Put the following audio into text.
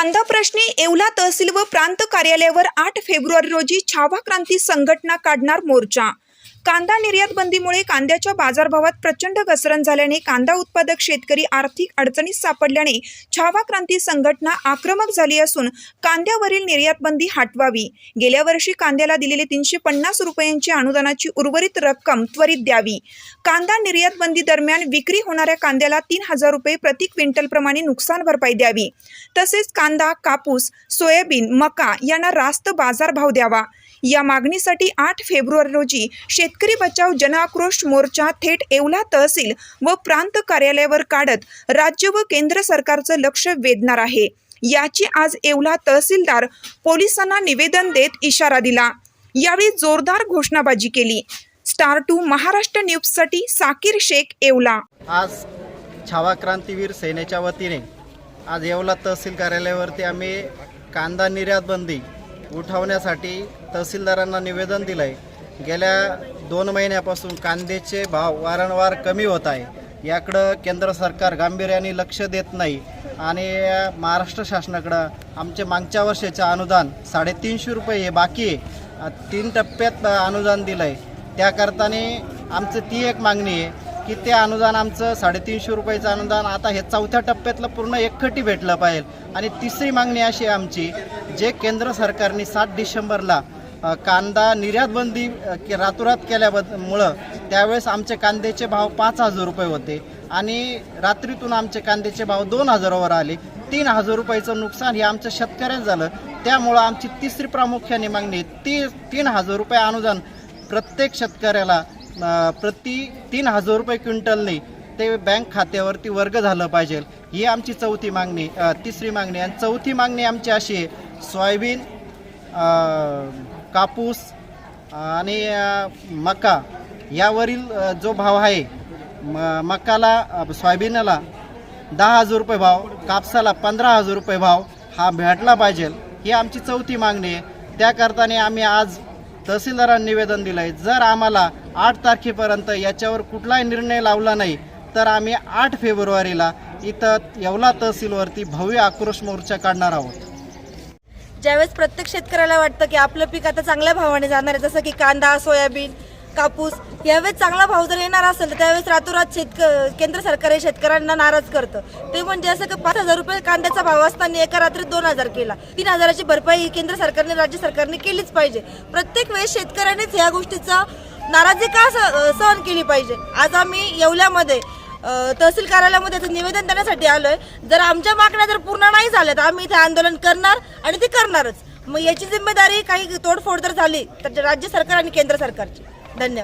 कांदा प्रश्नी येवला तहसील व प्रांत कार्यालयावर आठ फेब्रुवारी रोजी छावा क्रांती संघटना काढणार मोर्चा. कांदा निर्यात बंदीमुळे कांद्याच्या बाजारभावात प्रचंड घसरण झाल्याने कांदा उत्पादक शेतकरी आर्थिक अडचणीत सापडल्याने छावा क्रांती संघटना आक्रमक झाली असून कांद्यावरील निर्यात बंदी हटवावी. गेल्या वर्षी कांद्याला दिलेले तीनशे पन्नास रुपयांची अनुदानाची उर्वरित रक्कम त्वरित द्यावी. कांदा निर्यात बंदी दरम्यान विक्री होणाऱ्या कांद्याला तीन हजार रुपये प्रति क्विंटलप्रमाणे नुकसान भरपाई द्यावी. तसेच कांदा कापूस सोयाबीन मका यांना रास्त बाजारभाव द्यावा. या मागणीसाठी आठ फेब्रुवारी रोजी शेतकरी बचाव जनआक्रोश मोर्चा थेट येवला तहसील व प्रांत कार्यालयावर काढत राज्य व केंद्र सरकारचं लक्ष वेधणार आहे. याची आज येवला तहसीलदार पोलिसांना निवेदन देत इशारा दिला. यावेळी जोरदार घोषणाबाजी केली. स्टार टू महाराष्ट्र न्यूजसाठी साकीर शेख येवला. आज छावा क्रांतीवीर सेनेच्या वतीने आज येवला तहसील कार्यालयावरती आम्ही कांदा निर्यात बंदी उठवण्यासाठी तहसीलदारांना निवेदन दिलं आहे गेल्या दोन महिन्यापासून कांद्याचे भाव वारंवार कमी होत आहे. याकडं केंद्र सरकार गांभीर्याने लक्ष देत नाही. आणि महाराष्ट्र शासनाकडं आमचे मागच्या वर्षाचे अनुदान साडेतीनशे रुपये हे बाकी आहे. तीन टप्प्यात अनुदान दिलं आहे त्याकरताने आमचं ती एक मागणी आहे की ते अनुदान आमचं साडेतीनशे रुपयाचं अनुदान आता हे चौथ्या टप्प्यातलं पूर्ण एकखटी भेटलं पाहिजे. आणि तिसरी मागणी अशी आहे आमची जे केंद्र सरकारने सात डिसेंबरला कांदा निर्यात बंदी के रातोरात केल्यामुळं त्यावेळेस आमचे कांद्याचे भाव पाच हजार रुपये होते आणि रात्रीतून आमचे कांद्याचे भाव दोन हजारावर आले. तीन हजार रुपयाचं नुकसान हे आमच्या शेतकऱ्यात झालं. त्यामुळं आमची तिसरी प्रामुख्याने मागणी ती तीन हजार रुपये अनुदान प्रत्येक शेतकऱ्याला प्रति तीन हजार रुपये क्विंटलने ते बँक खात्यावरती वर्ग झालं पाहिजे. ही आमची चौथी मागणी तिसरी मागणी आणि चौथी मागणी आमची अशी आहे सोयाबीन कापूस आणि मका. यावरील जो भाव आहे म मकाला सोयाबीनला दहा हजार रुपये भाव कापसाला पंधरा हजार रुपये भाव हा भेटला पाहिजे. ही आमची चौथी मागणी आहे. त्याकरताने आम्ही आज तहसीलदारांना निवेदन दिलं आहे जर आम्हाला आठ तारखेपर्यंत याच्यावर कुठलाही निर्णय लावला नाही तर आम्ही आठ फेब्रुवारीला इथं येवला तहसीलवरती भव्य आक्रोश मोर्चा काढणार आहोत. ज्यावेळेस प्रत्येक शेतकऱ्याला वाटतं की आपलं पीक आता चांगल्या भावाने जाणार आहे जसं की कांदा सोयाबीन कापूस यावेळेस चांगला भाव जर येणार असेल तर त्यावेळेस रातोरात शेतक केंद्र सरकार हे शेतकऱ्यांना नाराज करतं. ते म्हणजे असं की पाच हजार रुपये कांद्याचा भाव असताना एका रात्रीत दोन हजार केला. तीन हजाराची भरपाई केंद्र सरकारने राज्य सरकारने केलीच पाहिजे. प्रत्येक वेळेस शेतकऱ्यानेच ह्या गोष्टीचा नाराजी का स- सहन केली पाहिजे? आज आम्ही येवल्यामध्ये तहसील कार्यालयामध्ये त्याचं निवेदन देण्यासाठी आलोय. जर आमच्या मागण्या जर पूर्ण नाही झाल्या तर आम्ही इथे आंदोलन करणार आणि ते करणारच. मग याची जिम्मेदारी काही तोडफोड जर झाली तर राज्य सरकार आणि केंद्र सरकारची. धन्यवाद.